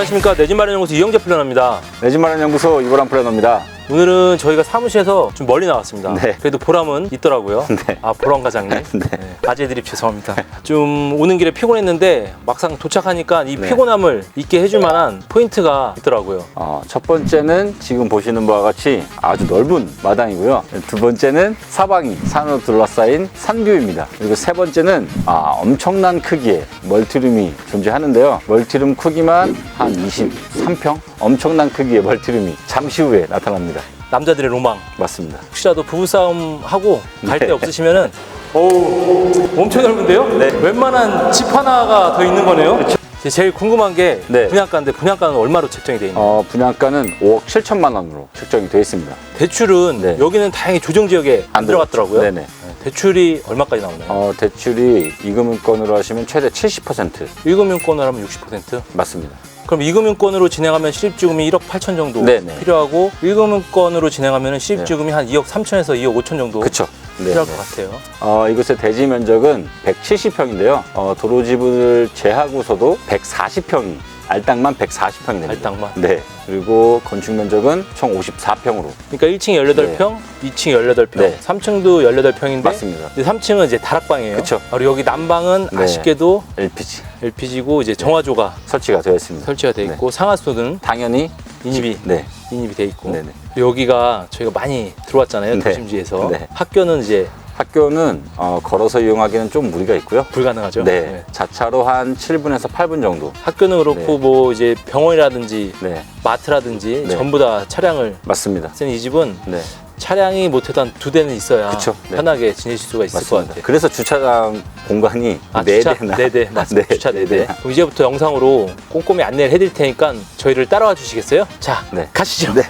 안녕하십니까 내 집 마련 연구소 이영재 플래너입니다. 내 집 마련 연구소 이보람 플래너입니다. 오늘은 저희가 사무실에서 좀 멀리 나왔습니다. 네. 그래도 보람은 있더라고요. 네. 아 보람 과장님. 네. 아재 드립 죄송합니다. 좀 오는 길에 피곤했는데 막상 도착하니까 이 네. 피곤함을 잊게 해줄 만한 포인트가 있더라고요. 어, 첫 번째는 지금 보시는 바와 같이 아주 넓은 마당이고요. 두 번째는 사방이 산으로 둘러싸인 산뷰입니다. 그리고 세 번째는 아, 엄청난 크기의 멀티룸이 존재하는데요. 멀티룸 크기만 한 23평? 엄청난 크기의 멀티룸이 잠시 후에 나타납니다. 남자들의 로망. 맞습니다. 혹시라도 부부싸움 하고 갈 데 네. 없으시면은 어우 엄청 넓은데요? 네. 웬만한 집 하나가 더 있는 거네요. 이제 제일 궁금한 게 네. 분양가인데 분양가는 얼마로 책정이 돼 있나요? 어, 분양가는 5억 7천만 원으로 책정이 되어 있습니다. 대출은 네. 여기는 다행히 조정 지역에 안, 들어갔더라고요. 네네. 대출이 얼마까지 나오나요? 어, 대출이 이금융권으로 하시면 최대 70% 1금융권으로 하면 60%? 맞습니다. 그럼 2금융권으로 진행하면 실입주금이 1억 8천 정도 네네. 필요하고 1금융권으로 진행하면 실입주금이 한 2억 3천에서 2억 5천 정도 그쵸? 네, 필요할 네. 것 같아요. 어, 이곳의 대지 면적은 170평인데요. 어, 도로 지분을 제하고서도 140평이 알땅만 140평이 됩니다. 알땅만? 네. 그리고 건축 면적은 총 54평으로 그러니까 1층이 18평, 2층이 18평, 네. 3층도 18평인데 맞습니다. 3층은 이제 다락방이에요. 그쵸. 그리고 여기 난방은 네. 아쉽게도 LPG LPG고 이제 정화조가 설치가 되어 있습니다. 설치가 돼 있고 상하수는 당연히 인입이 네. 인입이 돼 있고 네네. 여기가 저희가 많이 들어왔잖아요 네. 도심지에서 네. 학교는 이제 학교는 어, 걸어서 이용하기는 좀 무리가 있고요. 불가능하죠. 네. 네. 자차로 한 7분에서 8분 정도. 학교는 그렇고 네. 뭐 이제 병원이라든지 네. 마트라든지 네. 전부 다 차량을 맞습니다. 쓰는 이 집은 네. 차량이 못해도 한 두 대는 있어야 그쵸. 네. 편하게 지내실 수가 있을 것 맞습니다. 같아요. 그래서 주차장 공간이 아, 네 주차 대나 네 대, 맞습니다. 네, 주차 네 네 대. 대나. 그럼 이제부터 영상으로 꼼꼼히 안내를 해드릴 테니까 저희를 따라와 주시겠어요? 자, 네. 가시죠. 네.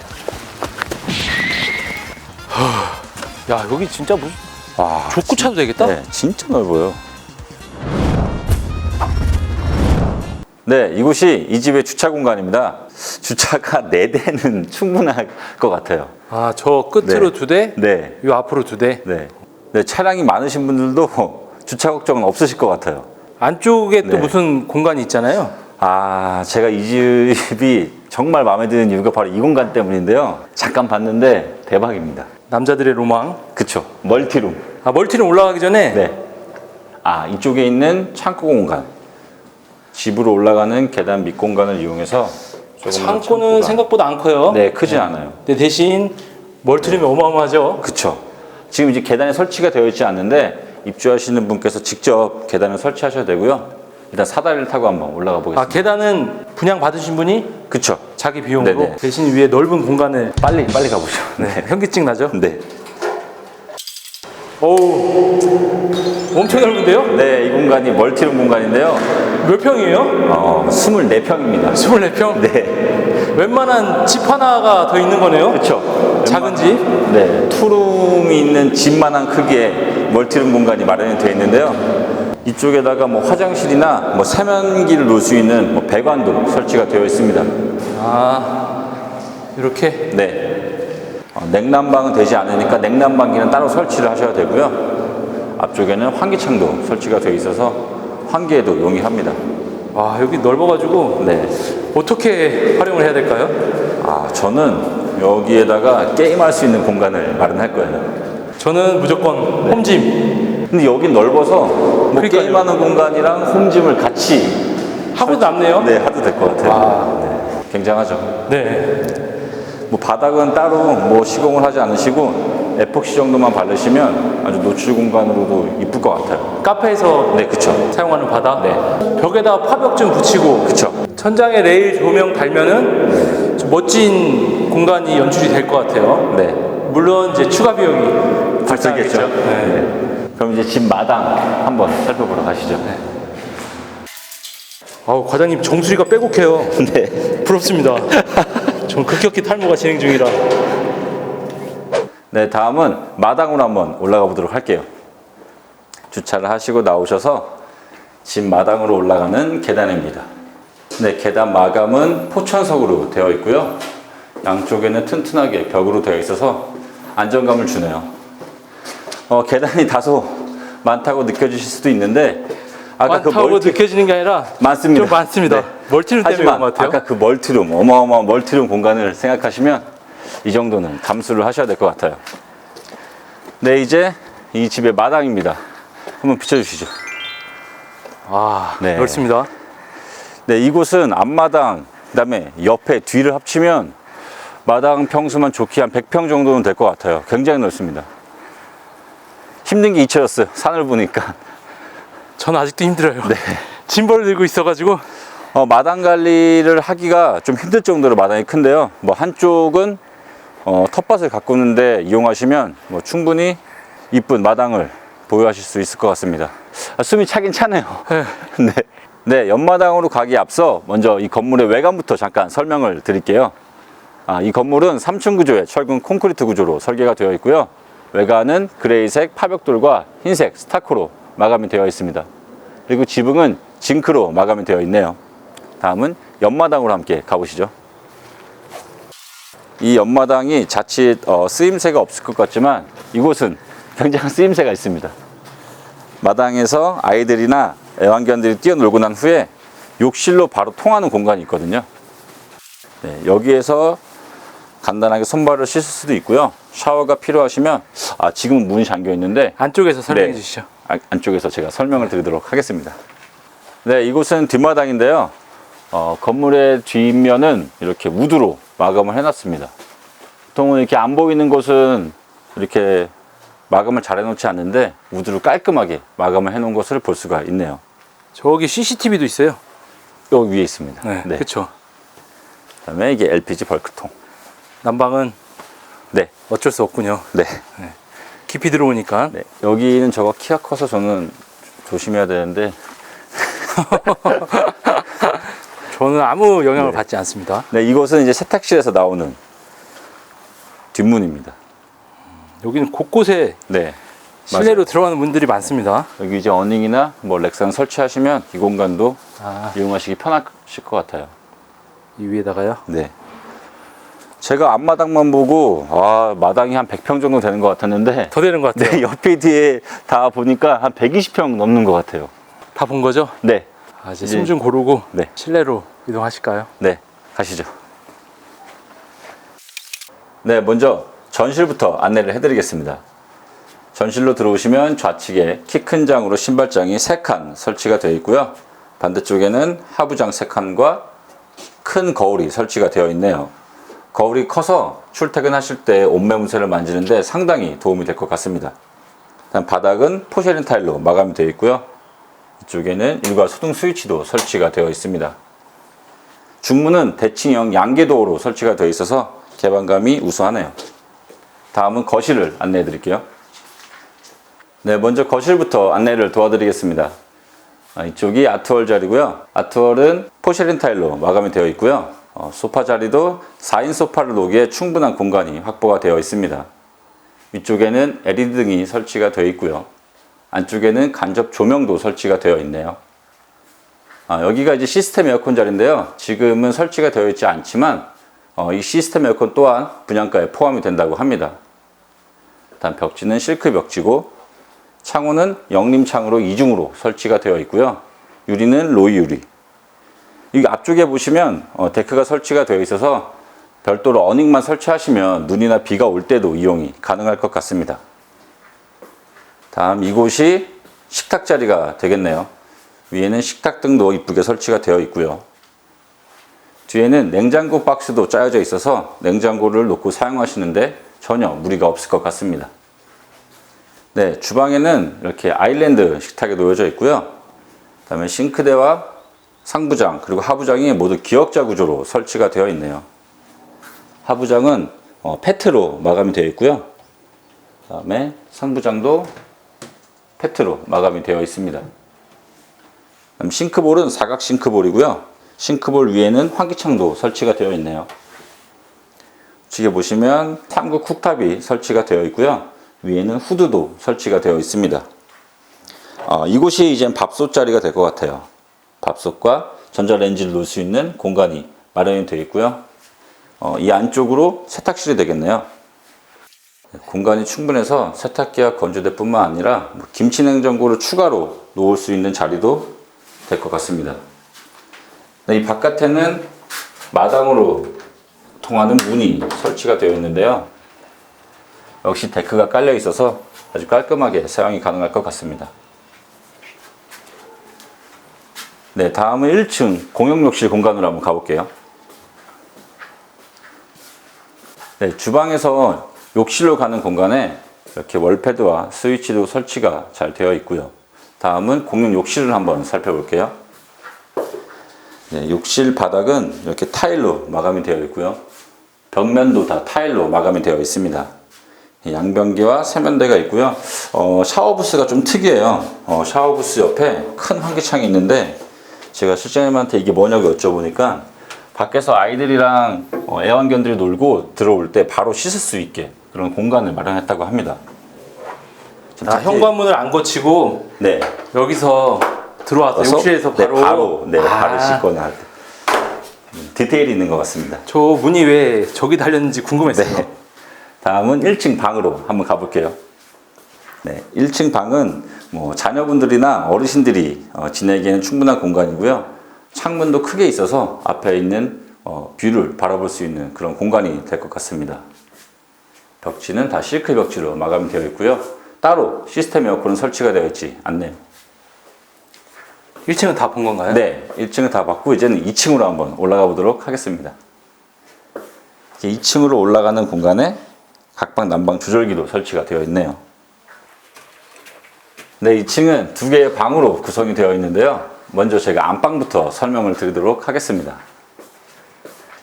야, 여기 진짜 무슨 와, 족구 차도 되겠다? 네, 진짜 넓어요. 네, 이곳이 이 집의 주차 공간입니다. 주차가 네대는 충분할 것 같아요. 아, 저 끝으로 네. 두 대, 네, 요 앞으로 두 대. 네. 네, 차량이 많으신 분들도 주차 걱정은 없으실 것 같아요. 안쪽에 또 네. 무슨 공간이 있잖아요. 아, 제가 이 집이 정말 마음에 드는 이유가 바로 이 공간 때문인데요. 잠깐 봤는데 대박입니다. 남자들의 로망. 그쵸. 멀티룸. 아, 멀티는 올라가기 전에 네. 아, 이쪽에 있는 창고 공간. 집으로 올라가는 계단 밑 공간을 이용해서 조금만 창고는 생각보다 안 커요. 네, 크지 않아요. 근데 대신 멀티룸이 어마어마하죠. 그쵸. 지금 이제 계단이 설치가 되어 있지 않는데 입주하시는 분께서 직접 계단을 설치하셔야 되고요. 일단 사다리를 타고 한번 올라가 아, 보겠습니다. 계단은 분양 받으신 분이 그쵸. 자기 비용으로 네네. 대신 위에 넓은 공간을 빨리, 빨리 가보죠. 네. 현기증 나죠? 네. 어우, 엄청 넓은데요? 네, 이 공간이 멀티룸 공간인데요. 몇 평이에요? 어, 24평입니다. 24평? 네. 웬만한 집 하나가 더 있는 거네요? 그쵸. 작은 집? 네, 투룸이 있는 집만한 크기의 멀티룸 공간이 마련이 되어 있는데요. 이쪽에다가 뭐 화장실이나 뭐 세면기를 놓을 수 있는 뭐 배관도 설치가 되어 있습니다. 아, 이렇게? 네. 어, 냉난방은 되지 않으니까 냉난방기는 따로 설치를 하셔야 되고요. 앞쪽에는 환기창도 설치가 되어 있어서 환기에도 용이합니다. 와, 여기 넓어가지고 네. 어떻게 활용을 해야 될까요? 아, 저는 여기에다가 게임할 수 있는 공간을 마련할 거예요. 저는 무조건 홈짐. 근데 여긴 넓어서 뭐 그러니까요. 게임하는 공간이랑 홈짐을 같이 하고 남네요? 네, 하도 될 것 같아요. 와. 네, 굉장하죠. 네. 뭐 바닥은 따로 뭐 시공을 하지 않으시고 에폭시 정도만 바르시면 아주 노출 공간으로도 이쁠 것 같아요. 카페에서 네, 그쵸. 사용하는 바닥. 네. 벽에다 파벽 좀 붙이고. 그쵸. 천장에 레일 조명 달면은 좀 멋진 공간이 연출이 될 것 같아요. 네. 물론 이제 추가 비용이. 발생하겠죠. 네. 네. 그럼 이제 집 마당 한번 살펴보러 가시죠. 아우 과장님 정수리가 빼곡해요. 네. 부럽습니다. 전 급격히 탈모가 진행 중이라. 네, 다음은 마당으로 한번 올라가 보도록 할게요. 주차를 하시고 나오셔서 집 마당으로 올라가는 계단입니다. 네, 계단 마감은 포천석으로 되어 있고요. 양쪽에는 튼튼하게 벽으로 되어 있어서 안정감을 주네요. 어, 계단이 다소 많다고 느껴지실 수도 있는데 아까 그 많다고 멀티 느껴지는 게 아니라 많습니다. 좀 많습니다. 네. 멀티룸 때문에 그런 것 같아요. 아까 그 멀티룸 어마어마한 멀티룸 공간을 생각하시면 이 정도는 감수를 하셔야 될 것 같아요. 네 이제 이 집의 마당입니다. 한번 비춰주시죠. 아, 네. 넓습니다. 네 이곳은 앞마당 그다음에 옆에 뒤를 합치면 마당 평수만 좋게 한 100평 정도는 될 것 같아요. 굉장히 넓습니다. 힘든 게 잊혀졌어요. 산을 보니까. 저는 아직도 힘들어요. 네. 짐벌 들고 있어가지고 어, 마당 관리를 하기가 좀 힘들 정도로 마당이 큰데요. 뭐 한쪽은 어, 텃밭을 가꾸는데 이용하시면 뭐 충분히 이쁜 마당을 보유하실 수 있을 것 같습니다. 아, 숨이 차긴 차네요. 네. 네. 네, 옆마당으로 가기 앞서 먼저 이 건물의 외관부터 잠깐 설명을 드릴게요. 아, 이 건물은 3층 구조의 철근 콘크리트 구조로 설계가 되어 있고요. 외관은 그레이색 파벽돌과 흰색 스타크로 마감이 되어 있습니다. 그리고 지붕은 징크로 마감이 되어 있네요. 다음은 옆마당으로 함께 가보시죠. 이 옆마당이 자칫 어, 쓰임새가 없을 것 같지만 이곳은 굉장한 쓰임새가 있습니다. 마당에서 아이들이나 애완견들이 뛰어놀고 난 후에 욕실로 바로 통하는 공간이 있거든요. 네, 여기에서 간단하게 손발을 씻을 수도 있고요. 샤워가 필요하시면 아 지금은 문이 잠겨 있는데 안쪽에서 설명해 네. 주시죠. 아- 안쪽에서 제가 설명을 드리도록 하겠습니다. 네, 이곳은 뒷마당인데요. 어, 건물의 뒷면은 이렇게 우드로 마감을 해놨습니다. 보통은 이렇게 안 보이는 곳은 이렇게 마감을 잘 해놓지 않는데 우드로 깔끔하게 마감을 해놓은 것을 볼 수가 있네요. 저기 CCTV도 있어요. 여기 위에 있습니다. 네, 네. 그렇죠. 그다음에 이게 LPG 벌크통. 난방은 네, 어쩔 수 없군요. 네, 깊이 들어오니까 네. 여기는 저거 키가 커서 저는 조심해야 되는데 저는 아무 영향을 네. 받지 않습니다. 네, 이곳은 이제 세탁실에서 나오는 뒷문입니다. 여기는 곳곳에 네. 실내로 들어가는 분들이 많습니다. 여기 이제 어닝이나 뭐 렉상 설치하시면 이 공간도 아, 이용하시기 편하실 것 같아요. 이 위에다가요. 네. 제가 앞마당만 보고 아 마당이 한 100평 정도 되는 것 같았는데 더 되는 것 같아요. 네 옆에 뒤에 다 보니까 한 120평 넘는 것 같아요. 다 본 거죠? 네, 아, 이제 숨 좀 고르고 네. 실내로 이동하실까요? 네 가시죠. 네, 먼저 전실부터 안내를 해드리겠습니다. 전실로 들어오시면 좌측에 키 큰 장으로 신발장이 3칸 설치가 되어 있고요. 반대쪽에는 하부장 3칸과 큰 거울이 설치가 되어 있네요. 거울이 커서 출퇴근하실 때 옷매무새를 만지는데 상당히 도움이 될 것 같습니다. 바닥은 포쉐린 타일로 마감이 되어 있고요. 이쪽에는 일괄 소등 스위치도 설치가 되어 있습니다. 중문은 대칭형 양계도어로 설치가 되어 있어서 개방감이 우수하네요. 다음은 거실을 안내해 드릴게요. 네, 먼저 거실부터 안내를 도와드리겠습니다. 아, 이쪽이 아트월 자리고요. 아트월은 포쉐린 타일로 마감이 되어 있고요. 어, 소파 자리도 4인 소파를 놓기에 충분한 공간이 확보가 되어 있습니다. 위쪽에는 LED 등이 설치가 되어 있고요. 안쪽에는 간접 조명도 설치가 되어 있네요. 아, 여기가 이제 시스템 에어컨 자리인데요. 지금은 설치가 되어 있지 않지만 어, 이 시스템 에어컨 또한 분양가에 포함이 된다고 합니다. 다음 벽지는 실크 벽지고 창호는 영림창으로 이중으로 설치가 되어 있고요. 유리는 로이 유리. 이 앞쪽에 보시면 어, 데크가 설치가 되어 있어서 별도로 어닝만 설치하시면 눈이나 비가 올 때도 이용이 가능할 것 같습니다. 다음 이곳이 식탁 자리가 되겠네요. 위에는 식탁 등도 이쁘게 설치가 되어 있고요. 뒤에는 냉장고 박스도 짜여져 있어서 냉장고를 놓고 사용하시는데 전혀 무리가 없을 것 같습니다. 네, 주방에는 이렇게 아일랜드 식탁이 놓여져 있고요. 그다음에 싱크대와 상부장 그리고 하부장이 모두 기역자 구조로 설치가 되어 있네요. 하부장은 어, 페트로 마감이 되어 있고요. 그 다음에 상부장도 페트로 마감이 되어 있습니다. 싱크볼은 사각 싱크볼이고요. 싱크볼 위에는 환기창도 설치가 되어 있네요. 뒤에 보시면 3구 쿡탑이 설치가 되어 있고요. 위에는 후드도 설치가 되어 있습니다. 아, 이곳이 이제 밥솥 자리가 될 것 같아요. 밥솥과 전자레인지를 놓을 수 있는 공간이 마련이 되어 있고요. 어, 이 안쪽으로 세탁실이 되겠네요. 공간이 충분해서 세탁기와 건조대뿐만 아니라 뭐 김치 냉장고를 추가로 놓을 수 있는 자리도 될 것 같습니다. 네, 이 바깥에는 마당으로 통하는 문이 설치가 되어 있는데요. 역시 데크가 깔려 있어서 아주 깔끔하게 사용이 가능할 것 같습니다. 네, 다음은 1층 공용욕실 공간으로 한번 가볼게요. 네, 주방에서 욕실로 가는 공간에 이렇게 월패드와 스위치도 설치가 잘 되어 있고요. 다음은 공용 욕실을 한번 살펴볼게요. 네, 욕실 바닥은 이렇게 타일로 마감이 되어 있고요. 벽면도 다 타일로 마감이 되어 있습니다. 양변기와 세면대가 있고요. 어, 샤워 부스가 좀 특이해요. 어, 샤워 부스 옆에 큰 환기창이 있는데 제가 실장님한테 이게 뭐냐고 여쭤보니까 밖에서 아이들이랑 어, 애완견들이 놀고 들어올 때 바로 씻을 수 있게 그런 공간을 마련했다고 합니다. 아, 특히- 현관문을 안 거치고 네. 여기서 들어와서 욕실에서 바로 네, 바로 네, 아, 바로 씻거나 할 때. 음, 디테일이 있는 것 같습니다. 저 문이 왜 저기 달렸는지 궁금했어요. 네. 다음은 1층 방으로 한번 가볼게요. 네, 1층 방은 뭐 자녀분들이나 어르신들이 어, 지내기에는 충분한 공간이고요. 창문도 크게 있어서 앞에 있는 어, 뷰를 바라볼 수 있는 그런 공간이 될 것 같습니다. 벽지는 다 실크 벽지로 마감이 되어 있고요. 따로 시스템 에어컨은 설치가 되어 있지 않네요. 1층은 다 본 건가요? 네, 1층은 다 봤고 이제는 2층으로 한번 올라가 보도록 하겠습니다. 2층으로 올라가는 공간에 각방 난방 조절기도 설치가 되어 있네요. 네, 2층은 두 개의 방으로 구성이 되어 있는데요. 먼저 제가 안방부터 설명을 드리도록 하겠습니다.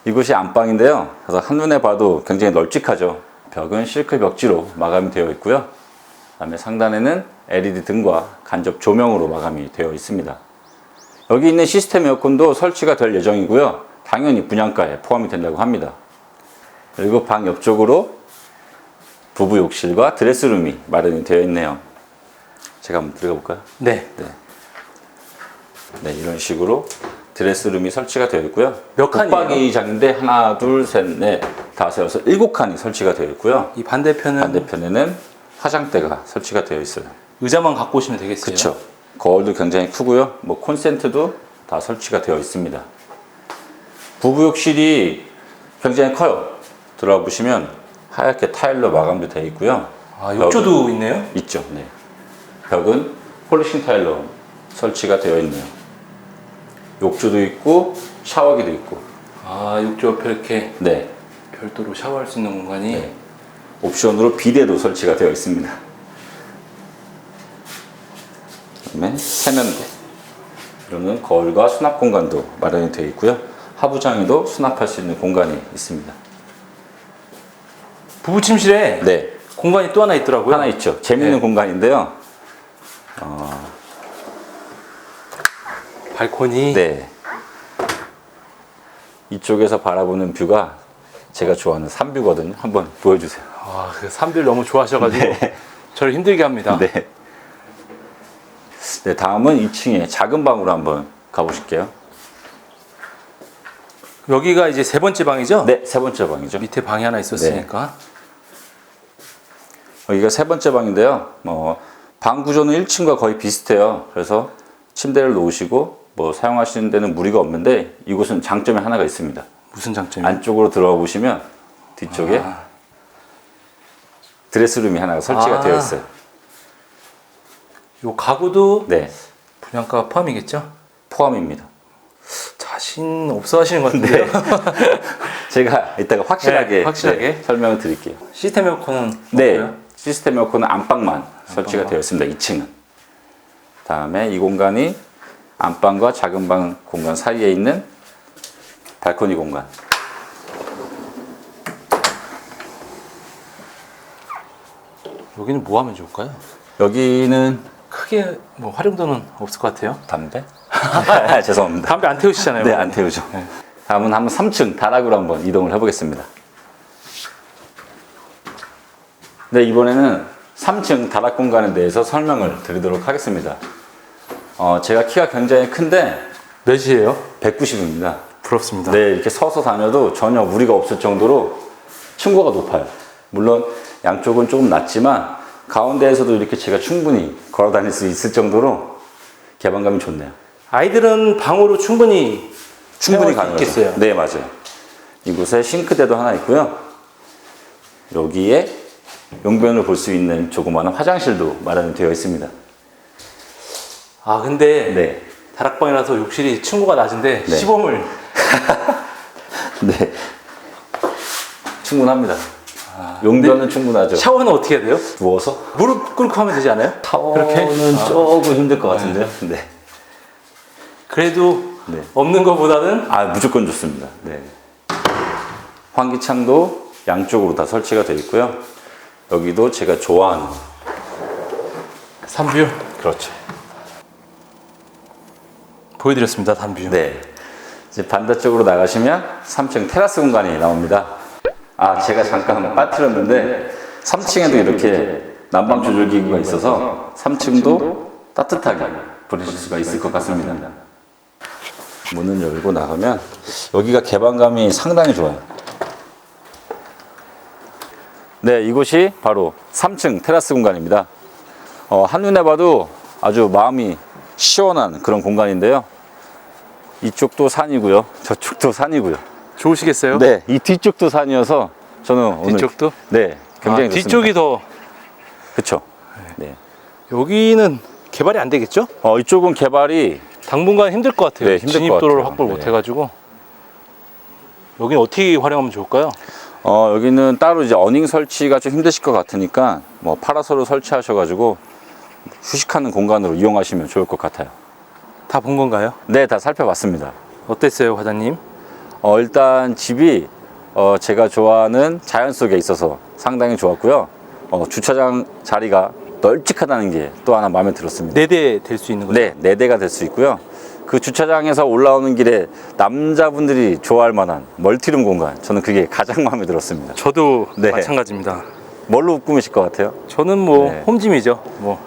이곳이 안방인데요. 그래서 한눈에 봐도 굉장히 널찍하죠. 벽은 실크 벽지로 마감이 되어 있고요. 그다음에 상단에는 LED 등과 간접 조명으로 마감이 되어 있습니다. 여기 있는 시스템 에어컨도 설치가 될 예정이고요. 당연히 분양가에 포함이 된다고 합니다. 그리고 방 옆쪽으로 부부 욕실과 드레스룸이 마련이 되어 있네요. 제가 한번 들어가 볼까요? 네. 네, 이런 식으로 드레스룸이 설치가 되어 있고요. 몇 칸이에요? 붙박이장인데 하나, 둘, 셋, 넷, 다섯, 여섯, 일곱 칸이 설치가 되어 있고요. 이 반대편은 반대편에는 화장대가 설치가 되어 있어요. 의자만 갖고 오시면 되겠어요. 그렇죠. 거울도 굉장히 크고요. 뭐 콘센트도 다 설치가 되어 있습니다. 부부욕실이 굉장히 커요. 들어와 보시면 하얗게 타일로 마감도 되어 있고요. 아, 욕조도 있네요. 있죠. 네. 벽은 폴리싱 타일로 설치가 되어 있네요. 욕조도 있고 샤워기도 있고. 아, 욕조 옆에 이렇게 네. 별도로 샤워할 수 있는 공간이 네. 옵션으로 비데도 설치가 되어 있습니다. 그다음에 세면대. 이거는 거울과 수납 공간도 마련이 되어 있고요. 하부장에도 수납할 수 있는 공간이 있습니다. 부부 침실에 네, 공간이 또 하나 있더라고요. 하나 있죠. 재밌는 네. 공간인데요. 발코니. 네. 이쪽에서 바라보는 뷰가 제가 좋아하는 산뷰거든요. 한번 보여주세요. 아, 그 산비를 너무 좋아하셔가지고 저를 힘들게 합니다. 네. 네, 다음은 2층에 작은 방으로 한번 가보실게요. 여기가 이제 세 번째 방이죠? 네, 세 번째 방이죠. 밑에 방이 하나 있었으니까. 여기가 세 번째 방인데요. 뭐, 방 구조는 1층과 거의 비슷해요. 그래서 침대를 놓으시고 뭐 사용하시는 데는 무리가 없는데 이곳은 장점이 하나가 있습니다. 무슨 장점이? 안쪽으로 들어가 보시면 뒤쪽에 아. 드레스룸이 하나가 설치가 아. 되어 있어요. 요 가구도 네, 분양가 포함이겠죠? 포함입니다. 자신 없어 하시는 것 같은데요? 제가 이따가 확실하게, 네, 확실하게. 네, 설명을 드릴게요. 시스템 에어컨은 네, 없고요? 시스템 에어컨은 안방만 설치가 안방만. 되어 있습니다. 2층은. 다음에 이 공간이 안방과 작은 방 공간 사이에 있는 발코니 공간. 여기는 뭐 하면 좋을까요? 여기는 크게 뭐 활용도는 없을 것 같아요. 담배? 죄송합니다. 담배 안 태우시잖아요. 네, 안 태우죠. 다음은 한번 3층 다락으로 한번 이동을 해보겠습니다. 네, 이번에는 3층 다락 공간에 대해서 설명을 드리도록 하겠습니다. 어, 제가 키가 굉장히 큰데 몇이에요? 190입니다. 부럽습니다. 네, 이렇게 서서 다녀도 전혀 무리가 없을 정도로 층고가 높아요. 물론 양쪽은 조금 낮지만 가운데에서도 이렇게 제가 충분히 걸어 다닐 수 있을 정도로 개방감이 좋네요. 아이들은 방으로 충분히 충분히. 있겠어요. 네, 맞아요. 이곳에 싱크대도 하나 있고요. 여기에 용변을 볼 수 있는 조그마한 화장실도 마련이 되어 있습니다. 아 근데 네. 다락방이라서 욕실이 층고가 낮은데 네. 시범을 네. 충분합니다. 용변은 충분하죠. 샤워는 어떻게 해야 돼요? 누워서 무릎 꿇고 하면 되지 않아요? 샤워는 조금 힘들 것 같은데요. 네. 그래도 네. 없는 것보다는 아 무조건 좋습니다. 네. 환기창도 양쪽으로 다 설치가 되어 있고요. 여기도 제가 좋아하는 산뷰 그렇죠. 보여드렸습니다. 산뷰. 네. 이제 반대쪽으로 나가시면 3층 테라스 공간이 나옵니다. 아 제가 잠깐 빠뜨렸는데 3층에도 이렇게 난방 조절 기구가 있어서 3층도 따뜻하게 보내실 수가 있을 것 같습니다. 문을 열고 나가면 여기가 개방감이 상당히 좋아요. 네, 이곳이 바로 3층 테라스 공간입니다. 어, 한눈에 봐도 아주 마음이 시원한 그런 공간인데요. 이쪽도 산이고요. 저쪽도 산이고요. 좋으시겠어요? 네, 이 뒤쪽도 산이어서 저는 오늘 뒤쪽도? 네, 굉장히 아, 좋습니다. 뒤쪽이 더 그렇죠. 네. 여기는 개발이 안 되겠죠? 어, 이쪽은 개발이 당분간 힘들 것 같아요. 네, 힘들 것 진입도로를 같아요. 확보를 네. 못 해가지고 여기는 어떻게 활용하면 좋을까요? 어, 여기는 따로 이제 어닝 설치가 좀 힘드실 것 같으니까 뭐 파라솔을 설치하셔가지고 휴식하는 공간으로 이용하시면 좋을 것 같아요. 다 본 건가요? 네, 다 살펴봤습니다. 어땠어요, 과장님? 어, 일단 집이 어, 제가 좋아하는 자연 속에 있어서 상당히 좋았고요. 어, 주차장 자리가 널찍하다는 게 또 하나 마음에 들었습니다. 네대될 수 있는 거죠? 네, 네 대가 될 수 있고요. 그 주차장에서 올라오는 길에 남자분들이 좋아할 만한 멀티룸 공간. 저는 그게 가장 마음에 들었습니다. 저도 네. 마찬가지입니다. 뭘로 꾸미실 것 같아요? 저는 뭐 네. 홈짐이죠. 뭐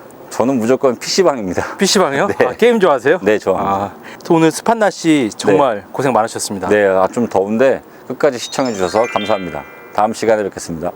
저는 무조건 PC방입니다. PC방이요? 네. 아, 게임 좋아하세요? 네, 좋아합니다. 아, 또 오늘 스판나 씨 정말 고생 많으셨습니다. 네, 아, 좀 더운데 끝까지 시청해 주셔서 감사합니다. 다음 시간에 뵙겠습니다.